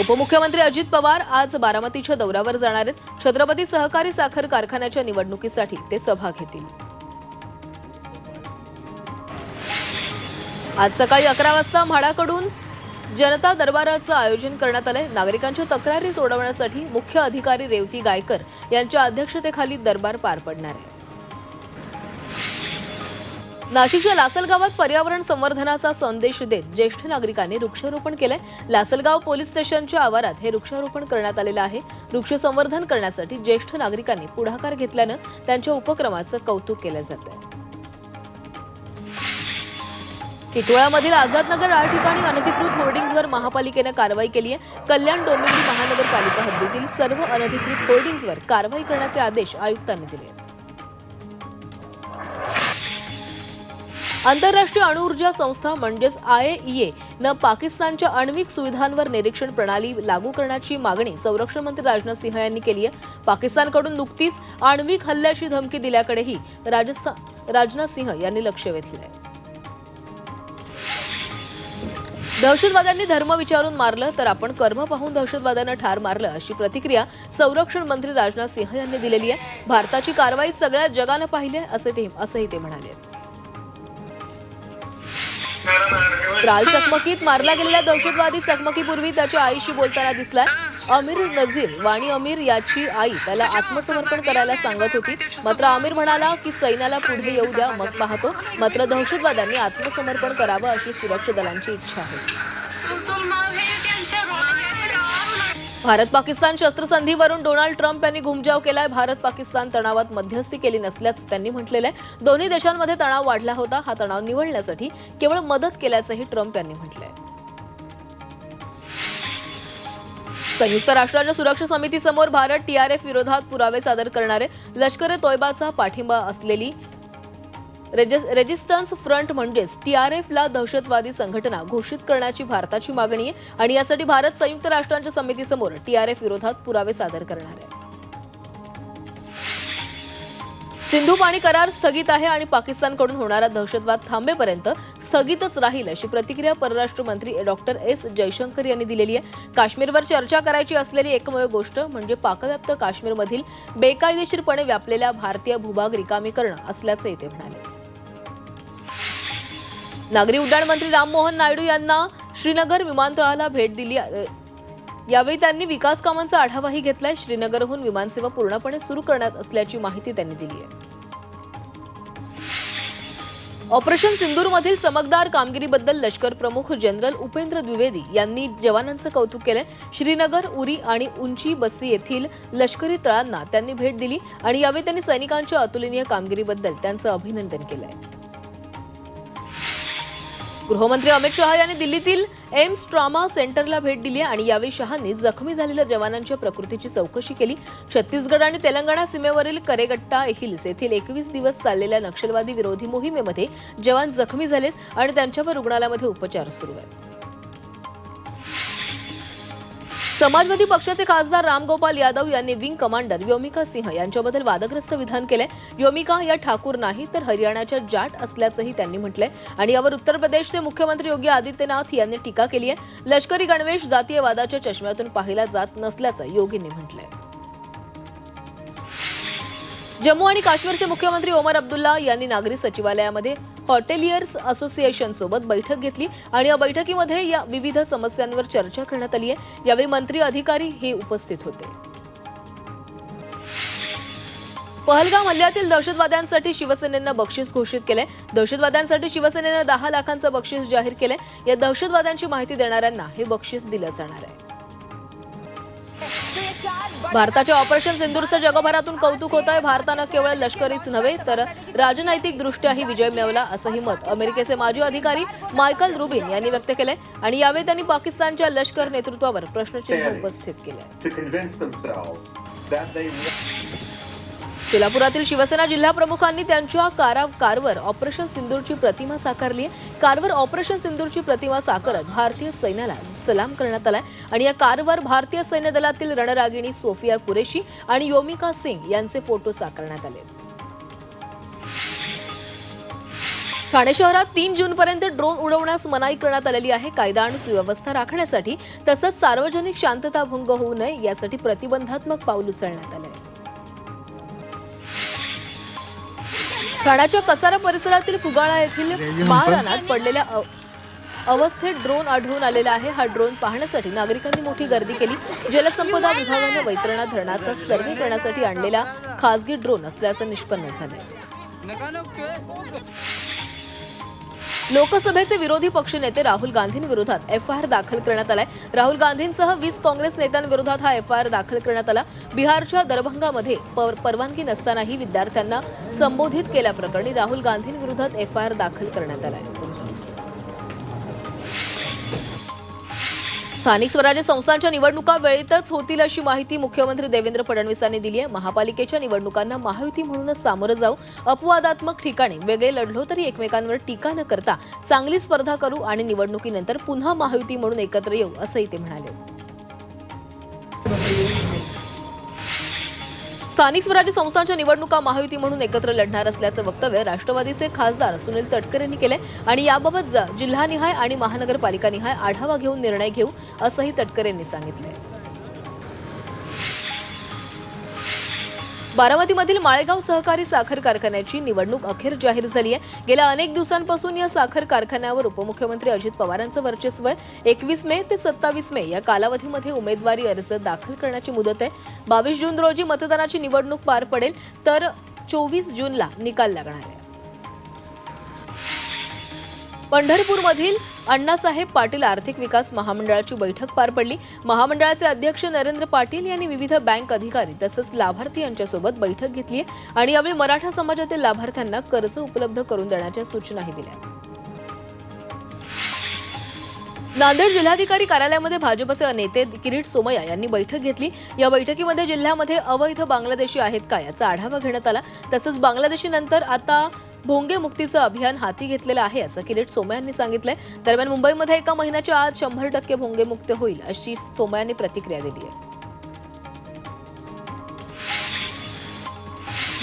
उपमुख्यमंत्री अजित पवार आज बारामतीच्या दौऱ्यावर जाणार आहेत. छत्रपती सहकारी साखर कारखान्याच्या निवडणुकीसाठी ते सभा घेतील. आज सकाळी अकरा वाजता म्हाडाकडून जनता दरबाराचं आयोजन करण्यात आलंय. नागरिकांच्या तक्रारी सोडवण्यासाठी मुख्य अधिकारी रेवती गायकर यांच्या अध्यक्षतेखाली दरबार पार पडणार आहे. नाशिकच्या लासलगावात पर्यावरण संवर्धनाचा संदेश देत ज्येष्ठ नागरिकांनी वृक्षारोपण केलंय. लासलगाव पोलीस स्टेशनच्या आवारात हे वृक्षारोपण करण्यात आलेलं आहे. वृक्ष संवर्धन करण्यासाठी ज्येष्ठ नागरिकांनी पुढाकार घेतल्यानं त्यांच्या उपक्रमाचं कौतुक केलं जातं टिटोळामधील आझादनगर या ठिकाणी अनधिकृत होर्डिंग्जवर महापालिकेनं कारवाई केली आहे कल्याण डोंबिवली महानगरपालिका हद्दीतील सर्व अनधिकृत होर्डिंग्जवर कारवाई करण्याचे आदेश आयुक्तांनी दिले आंतरराष्ट्रीय अणुऊर्जा संस्था म्हणजेच आयएईए न पाकिस्तानच्या आण्विक सुविधांवर निरीक्षण प्रणाली लागू करण्याची मागणी संरक्षण मंत्री राजनाथ सिंह यांनी केली आहे. पाकिस्तानकडून नुकतीच आण्विक हल्ल्याची धमकी दिल्याकडेही राजनाथ सिंह यांनी लक्ष वेधलं आहे दहशतवाद्यांनी धर्म विचारून मारलं तर आपण कर्म पाहून दहशतवाद्यांना ठार मारलं अशी प्रतिक्रिया संरक्षण मंत्री राजनाथ सिंह यांनी दिलेली आहे. भारताची कारवाई सगळ्या जगानं पाहिली आहे असे ते असंही ते म्हणाले. त्राल चकमकीत मारला गेलेल्या दहशतवादी चकमकीपूर्वी त्याच्या आईशी बोलताना दिसलाय. अमीर नझीर वाणी अमीर याची आई त्याला आत्मसमर्पण करायला सांगत होती. मात्र आमिर म्हणाला की सैन्याला पुढे येऊ द्या मग पाहतो. मात्र दहशतवाद्यांनी आत्मसमर्पण करावं अशी सुरक्षा दलांची इच्छा आहे. भारत पाकिस्तान शस्त्रसंधीवरून डोनाल्ड ट्रम्प यांनी घुमजाव केलाय. भारत पाकिस्तान तणावात मध्यस्थी केली नसल्याचं त्यांनी म्हटलेलं आहे. दोन्ही देशांमध्ये तणाव वाढला होता. हा तणाव निवडण्यासाठी केवळ मदत केल्याचंही ट्रम्प यांनी म्हटलंय. संयुक्त राष्ट्राच्या सुरक्षा समितीसमोर भारत टीआरएफ विरोधात पुरावे सादर करणारे लष्कर ए तोयबाचा पाठिंबा असलेली रेजिस- रेजिस्टन्स फ्रंट म्हणजेच टी आर एफला दहशतवादी संघटना घोषित करण्याची भारताची मागणी आहे. आणि यासाठी भारत संयुक्त राष्ट्रांच्या समितीसमोर टी आर एफ विरोधात पुरावे सादर करणार आहे. सिंधू पाणी करार स्थगित आहे आणि पाकिस्तानकडून होणारा दहशतवाद थांबेपर्यंत स्थगितच राहील अशी प्रतिक्रिया परराष्ट्र मंत्री डॉक्टर एस. जयशंकर यांनी दिलेली आहे. काश्मीरवर चर्चा करायची असलेली एकमेव गोष्ट म्हणजे पाकव्याप्त काश्मीरमधील बेकायदेशीरपणे व्यापलेल्या भारतीय भूभाग रिकामी करणं असल्याचंही ते म्हणाले. नागरी उड्डाण मंत्री राममोहन नायडू यांना श्रीनगर विमानतळाला भेट दिली यावेळी त्यांनी विकास कामांचा आढावाही घेतलाय. श्रीनगरहून विमानसेवा पूर्णपणे सुरू करण्यात असल्याची माहिती त्यांनी दिली आहे. ऑपरेशन सिंदूरमधील चमकदार कामगिरीबद्दल लष्कर प्रमुख जनरल उपेंद्र द्विवेदी यांनी जवानांचं कौतुक केलंय. श्रीनगर उरी आणि उंची बस्सी येथील लष्करी तळांना त्यांनी भेट दिली आणि यावेळी त्यांनी सैनिकांच्या अतुलनीय कामगिरीबद्दल त्यांचं अभिनंदन केलंय. गृहमंत्री अमित शहा यांनी दिल्लीतील एम्स ट्रॉमा सेंटरला भेट दिली आणि यावेळी शहांनी जखमी झालेल्या जवानांच्या प्रकृतीची चौकशी केली. छत्तीसगड आणि तेलंगणा सीमेवरील करेगट्टा हिल्स येथील एकवीस दिवस चाललेल्या नक्षलवादी विरोधी मोहिमेमध्ये जवान जखमी झालेत आणि त्यांच्यावर रुग्णालयामध्ये उपचार सुरू आहेत. समाजवादी पक्षाचे खासदार रामगोपाल यादव यांनी विंग कमांडर योमिका सिंह यांच्याबद्दल वादग्रस्त विधान केलंय. योमिका या ठाकूर नाही तर हरियाणाच्या जाट असल्याचंही त्यांनी म्हटलंय. आणि यावर उत्तर प्रदेशचे मुख्यमंत्री योगी आदित्यनाथ यांनी टीका केली आहे. लष्करी गणवेश जातीयवादाच्या चष्म्यातून पाहिला जात नसल्याचं योगींनी म्हटलंय. जम्मू आणि काश्मीरचे मुख्यमंत्री ओमर अब्दुल्ला यांनी नागरी सचिवालयामध्ये हॉटेलियर्स असोसिएशन सोबत बैठक घेतली आणि या बैठकीमध्ये या विविध समस्यांवर चर्चा करण्यात आली आहे. यावेळी मंत्री अधिकारी हे उपस्थित होते. पहलगाम हल्ल्यातील दहशतवाद्यांसाठी शिवसेनेनं बक्षीस घोषित केलंय. दहशतवाद्यांसाठी शिवसेनेनं दहा लाखांचं बक्षीस जाहीर केलंय. या दहशतवाद्यांची माहिती देणाऱ्यांना हे बक्षीस दिलं जाणार आहे. भारताच्या ऑपरेशन सिंदूरचं जगभरातून कौतुक होत आहे. भारतानं केवळ लष्करीच नव्हे तर राजनैतिक दृष्ट्याही विजय मिळवला असंही मत. अमेरिकेचे माजी अधिकारी मायकल रुबिन यांनी व्यक्त केलंय आणि यावेळी त्यांनी पाकिस्तानच्या लष्कर नेतृत्वावर प्रश्नचिन्ह उपस्थित केलंय. सोलापुरातील शिवसेना जिल्हा प्रमुखांनी त्यांच्या कारा कारवर ऑपरेशन सिंदूरची प्रतिमा साकारली आहे. कारवर ऑपरेशन सिंदूरची प्रतिमा साकारत भारतीय सैन्याला सलाम करण्यात आलाय. आणि या कारवर भारतीय सैन्य दलातील रणरागिणी सोफिया कुरेशी आणि योमिका सिंग यांचे फोटो साकारण्यात आले. ठाणे शहरात तीन जूनपर्यंत ड्रोन उडवण्यास मनाई करण्यात आलेली आहे. कायदा आणि सुव्यवस्था राखण्यासाठी तसंच सार्वजनिक शांतता भंग होऊ नये यासाठी प्रतिबंधात्मक पाऊल उचलण्यात आले. ठाण्याच्या कसारा परिसरातील पुगाळा येथील महारानात पडलेल्या अवस्थेत ड्रोन आढळून आलेला आहे. हा ड्रोन पाहण्यासाठी नागरिकांनी मोठी गर्दी केली. जलसंपदा विभागाने वैतरणा धरणाचा सर्व्हे करण्यासाठी आणलेला खासगी ड्रोन असल्याचं निष्पन्न झालंय. लोकसभेचे विरोधी पक्षनेते राहुल गांधींविरोधात एफ आय आर दाखल करण्यात आलाय. राहुल गांधींसह वीस काँग्रेस नेत्यांविरोधात हा एफ आय आर दाखल करण्यात आला. बिहारच्या दरभंगामध्ये परवानगी नसतानाही विद्यार्थ्यांना संबोधित केल्याप्रकरणी राहुल गांधींविरोधात एफ आय आर दाखल करण्यात आलाय. स्थानिक स्वराज्य संस्थांच्या निवडणुका वेळेतच होतील अशी माहिती मुख्यमंत्री देवेंद्र फडणवीसांनी दिली आहे. महापालिकेच्या निवडणुकांना महायुती म्हणूनच सामोरं जाऊ अपवादात्मक ठिकाणी वेगळे लढलो तरी एकमेकांवर टीका न करता चांगली स्पर्धा करू आणि निवडणुकीनंतर पुन्हा महायुती म्हणून एकत्र येऊ असंही ते म्हणाले. स्थानिक स्वराज्य संस्थांच्या निवडणुका महायुती म्हणून एकत्र लढणार असल्याचं वक्तव्य राष्ट्रवादीचे खासदार सुनील तटकर यांनी केले आणि याबाबत जिल्हानिहाय आणि महानगरपालिकानिहाय आढावा घेऊन निर्णय घेऊ असंही तटकर यांनी सांगितलं बारामतीमधील माळेगाव सहकारी साखर कारखान्याची निवडणूक अखेर जाहीर झाली आहे गेल्या अनेक दिवसांपासून या साखर कारखान्यावर उपमुख्यमंत्री अजित पवारांचं वर्चस्व आहे. एकवीस मे ते सत्तावीस मे या कालावधीमध्ये उमेदवारी अर्ज दाखल करण्याची मुदत आहे. बावीस जून रोजी मतदानाची निवडणूक पार पडेल तर चोवीस जूनला निकाल लागणार आहे. पंढरपूरमधील अण्णासाहेब पाटील आर्थिक विकास महामंडळाची बैठक पार पडली. महामंडळाचे अध्यक्ष नरेंद्र पाटील यांनी विविध बँक अधिकारी तसंच लाभार्थी यांच्यासोबत बैठक घेतली आणि यावेळी मराठा समाजातील लाभार्थ्यांना कर्ज उपलब्ध करून देण्याच्या सूचनाही दिल्या. नांदेड जिल्हाधिकारी कार्यालयामध्ये भाजपचे नेते किरीट सोमय्या यांनी बैठक घेतली. या बैठकीमध्ये जिल्ह्यामध्ये अवैध बांगलादेशी आहेत का याचा आढावा घेण्यात आला. तसंच बांगलादेशी नंतर आता भोंगे मुक्तीचं अभियान हाती घेतलेलं आहे असं किरीट सोमय्या यांनी सांगितलंय. दरम्यान मुंबईमध्ये एका महिन्याच्या आत शंभर टक्के भोंगे मुक्त होईल अशी सोमय्या यांनी प्रतिक्रिया दिली आहे.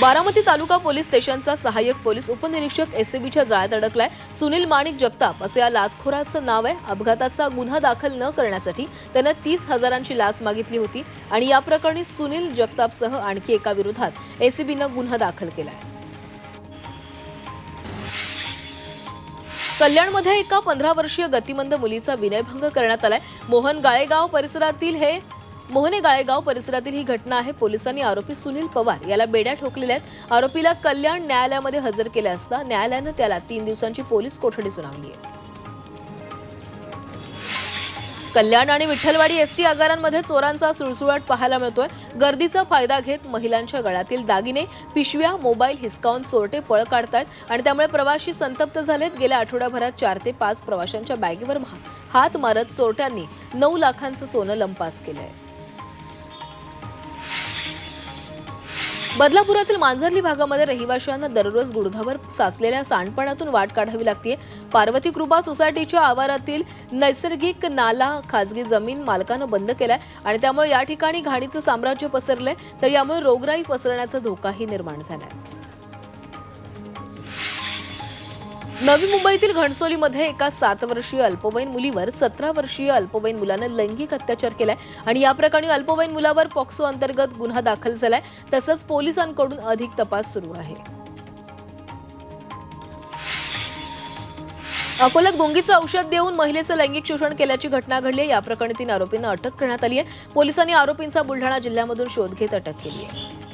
बारामती तालुका पोलीस स्टेशनचा सहाय्यक पोलीस उपनिरीक्षक एसएबीच्या जाळ्यात अडकलाय. सुनील माणिक जगताप असं या लाचखोराचं नाव आहे. अपघाताचा गुन्हा दाखल न करण्यासाठी त्यानं तीस हजारांची लाच मागितली होती आणि या प्रकरणी सुनील जगतापसह आणखी एका विरोधात एसीबीनं गुन्हा दाखल केलाय. कल्याणमध्ये एका पंधरा वर्षीय गतिमंद मुलीचा विनयभंग करण्यात आलाय. मोहन गाळेगाव परिसरातील हे मोहने गाळेगाव परिसरातील ही घटना आहे. पोलिसांनी आरोपी सुनील पवार याला बेड्या ठोकलेल्या आहेत. आरोपीला कल्याण न्यायालयामध्ये हजर केले असता न्यायालयानं त्याला तीन दिवसांची पोलीस कोठडी सुनावली आहे. कल्याण आणि विठ्ठलवाडी एस टी आगारांमध्ये चोरांचा सुळसुळाट पाहायला मिळतोय. गर्दीचा फायदा घेत महिलांच्या गळ्यातील दागिने पिशव्या मोबाईल हिसकावून चोरटे पळ काढतायत आणि त्यामुळे प्रवासी संतप्त झालेत. गेल्या आठवड्याभरात चार ते पाच प्रवाशांच्या बॅगेवर हात मारत चोरट्यांनी नऊ लाखांचं सोनं लंपास केलं आहे बदलापुरातील मांजर्ली भागामध्ये रहिवाशांना दररोज गुडघावर साचलेल्या सांडपाण्यातून वाट काढावी लागते पार्वती कृपा सोसायटीच्या आवारातील नैसर्गिक नाला खाजगी जमीन मालकानं बंद केलाय आणि त्यामुळे या ठिकाणी घाणीचं साम्राज्य पसरलंय. तर यामुळे रोगराई पसरण्याचा धोकाही निर्माण झालाय. नवी मुंबईतील घणसोलीमध्ये एका सात वर्षीय अल्पवयीन मुलीवर सतरा वर्षीय अल्पवयीन मुलानं लैंगिक अत्याचार केलाय आणि या प्रकरणी अल्पवयीन मुलावर पॉक्सो अंतर्गत गुन्हा दाखल झालाय. तसंच पोलिसांकडून अधिक तपास सुरू आहे. अकोल्यात गुंगीचं औषध देऊन महिलेचं लैंगिक शोषण केल्याची घटना घडली आहे. या प्रकरणी तीन आरोपींना अटक करण्यात आली आहे. पोलिसांनी आरोपींचा बुलढाणा जिल्ह्यामधून शोध घेत अटक केली आहे.